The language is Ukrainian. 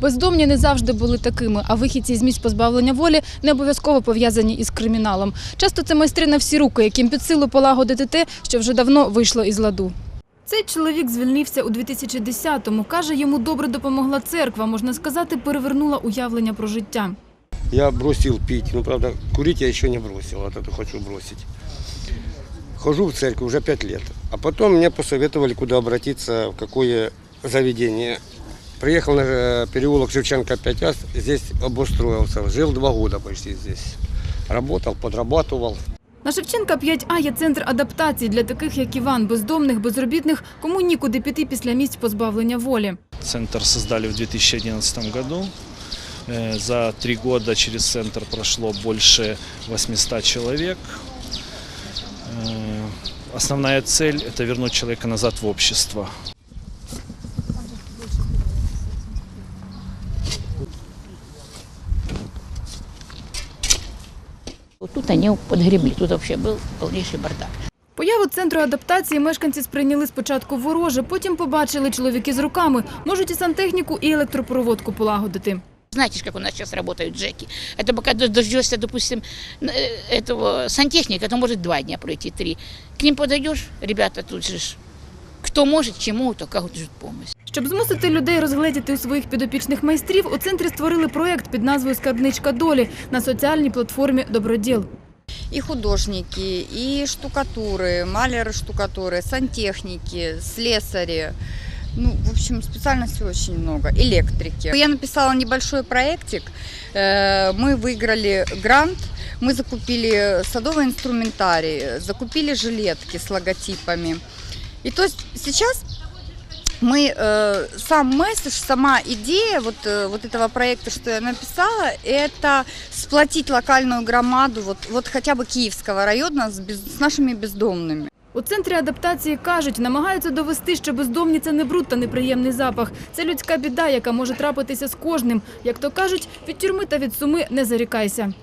Бездомні не завжди були такими, а вихідці з місць позбавлення волі не обов'язково пов'язані із криміналом. Часто це майстри на всі руки, яким під силу полагодити те, що вже давно вийшло із ладу. Цей чоловік звільнився у 2010-му. Каже, йому добре допомогла церква, можна сказати, перевернула уявлення про життя. Я бросил пить, ну правда, курить я еще не бросил, вот это хочу бросить. Хожу в церковь уже пять лет, а потом мне посоветовали, куда обратиться, в какое заведение. Приехал на э, переулок Шевченко 5А, здесь обустроился, жил два года почти здесь. Работал, подрабатывал. На Шевченка 5А є центр адаптації для таких, як Іван, бездомних, безробітних, кому нікуди піти після місць позбавлення волі. Центр создали в 2011 году. Э, За три года через центр прошло больше 800 человек. Э, Основная цель – это вернуть человека назад в общество. Вот тут они подгребли, тут вообще был полнейший бардак. Появу центру адаптації мешканці сприйняли спочатку вороже, потім побачили чоловіки з руками, можуть і сантехніку, і електропроводку полагодити. Знаете, ж, как у нас сейчас работают джеки? Это пока д- дождешься, допустим, н- э, этого сантехника, то может два дня пройти, три. К ним подойдешь, ребята тут же ж, кто может, чему, то окажут помощь. Щоб змусити людей розгледіти у своїх підопічних майстрів, у центрі створили проєкт під назвою Скарбничка долі на соціальній платформі Доброділ. и художники, и штукатуры, маляры штукатуры, сантехники, слесари. Ну, в общем, специальностей очень много. Электрики. Я написала небольшой проектик. Э, Мы выиграли грант. Мы закупили садовый инструментарий, закупили жилетки с логотипами. И то есть сейчас мы, э, сам месседж, сама идея вот, э, вот этого проекта, что я написала, это сплотить локальную громаду, вот, вот хотя бы Киевского района с, без- с нашими бездомными. У центрі адаптації кажуть, намагаються довести, що бездомні – це не бруд та неприємний запах. Це людська біда, яка може трапитися з кожним. Як то кажуть, від тюрми та від суми не зарікайся.